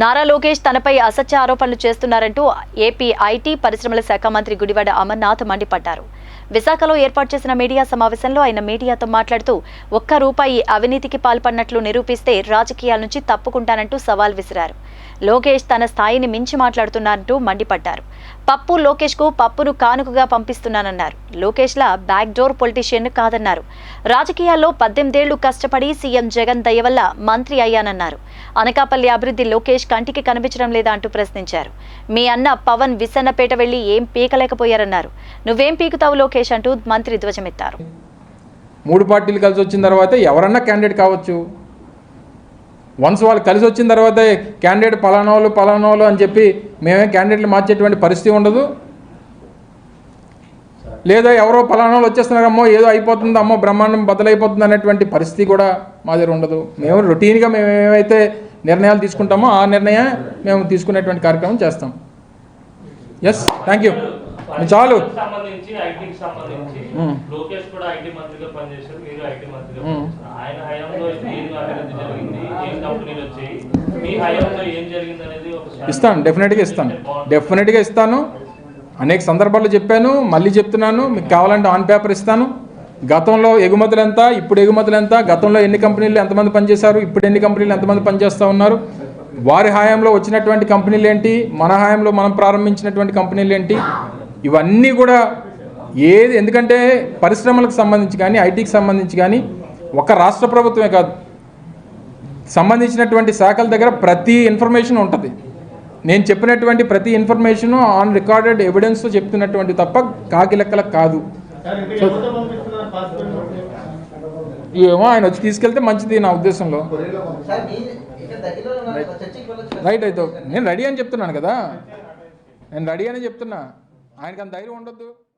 నారా లోకేష్ తనపై అసత్య ఆరోపణలు చేస్తున్నారంటూ ఏపీ ఐటీ పరిశ్రమల శాఖ మంత్రి గుడివాడ అమర్నాథ్ మండిపడ్డారు. విశాఖలో ఏర్పాటు చేసిన మీడియా సమావేశంలో ఆయన మీడియాతో మాట్లాడుతూ ఒక్క రూపాయి అవినీతికి పాల్పడినట్లు నిరూపిస్తే రాజకీయాల నుంచి తప్పుకుంటానంటూ సవాల్ విసిరారు. లోకేష్ తన స్థాయిని మించి మాట్లాడుతున్నారంటూ మండిపడ్డారు. పప్పు లోకేష్కు పప్పును కానుకగా పంపిస్తున్నానన్నారు. లోకేష్లా బ్యాక్ డోర్ పొలిటీషియన్ కాదన్నారు. రాజకీయాల్లో పద్దెనిమిదేళ్ళు కష్టపడి సీఎం జగన్ దయ వల్ల మంత్రి అయ్యానన్నారు. అనకాపల్లి అభివృద్ధి లోకేష్ కంటికి కనిపించడం లేదా అంటూ ప్రశ్నించారు. మీ అన్న పవన్ విసన్నపేట వెళ్ళి ఏం పీకలేకపోయారన్నారు. నువ్వేం పీకుతావు లోకేష్? అంటూ మంత్రి ధ్వజమెత్తారు. మూడు పార్టీలు కలిసి వచ్చిన తర్వాత ఎవరన్నా క్యాండిడేట్ కావచ్చు. వన్స్ వాళ్ళు కలిసి వచ్చిన తర్వాత క్యాండిడేట్ పలానా వాళ్ళు వాళ్ళు అని చెప్పి మేమే క్యాండిడేట్లు మార్చేటువంటి పరిస్థితి ఉండదు. లేదా ఎవరో పలానాలు వాళ్ళు వచ్చేస్తున్నారమ్మో ఏదో అయిపోతుంది అమ్మో బ్రహ్మాండం బదులైపోతుంది అనేటువంటి పరిస్థితి కూడా మా దగ్గర ఉండదు. మేము రొటీన్గా మేము ఏమైతే నిర్ణయాలు తీసుకుంటామో ఆ నిర్ణయం మేము తీసుకునేటువంటి కార్యక్రమం చేస్తాం. ఎస్ థ్యాంక్ యూ చాలు. సంబంధించి ఐటీకి సంబంధించి. మ్మ్. లోకేష్ కూడా ఐటీ మంత్రిగా పనిచేశారు మీరు ఐటీ మంత్రిగా మ్మ్. పనిచేశారు. ఆయన హయాంలో ఏం అభివృద్ధి జరిగింది ఏం కంపెనీలు వచ్చాయి మీ హయాంలో ఏం జరిగింది అనేది ఒక శాస్త్ర- ఇస్తాను డెఫినెట్గా ఇస్తాను. డెఫినెట్గా ఇస్తాను. అనేక సందర్భాల్లో చెప్పాను మళ్ళీ చెప్తున్నాను మీకు కావాలంటే ఆన్ పేపర్ ఇస్తాను. గతంలో ఎగుమతులు ఎంత ఇప్పుడు ఎగుమతులు ఎంత గతంలో ఎన్ని కంపెనీలు ఎంతమంది పనిచేశారు ఇప్పుడు ఎన్ని కంపెనీలు ఎంతమంది పనిచేస్తూ ఉన్నారు. వారి హయాంలో వచ్చినటువంటి కంపెనీలు ఏంటి మన హయాంలో మనం ప్రారంభించినటువంటి కంపెనీలు ఏంటి ఇవన్నీ కూడా ఏది ఎందుకంటే పరిశ్రమలకు సంబంధించి కానీ ఐటీకి సంబంధించి కానీ ఒక రాష్ట్ర ప్రభుత్వమే కాదు. సంబంధించినటువంటి శాఖల దగ్గర ప్రతి ఇన్ఫర్మేషన్ ఉంటుంది. నేను చెప్పినటువంటి ప్రతి ఇన్ఫర్మేషన్ ఆన్ రికార్డెడ్ ఎవిడెన్స్తో చెప్తున్నటువంటి తప్ప కాకి లెక్కలకు కాదు. ఏమో ఆయన వచ్చి తీసుకెళ్తే మంచిది నా ఉద్దేశంలో. రైట్ అయితే నేను రెడీ అని చెప్తున్నాను కదా. నేను రెడీ అని చెప్తున్నా. ఆయనకి అంత ధైర్యం ఉండొద్దు.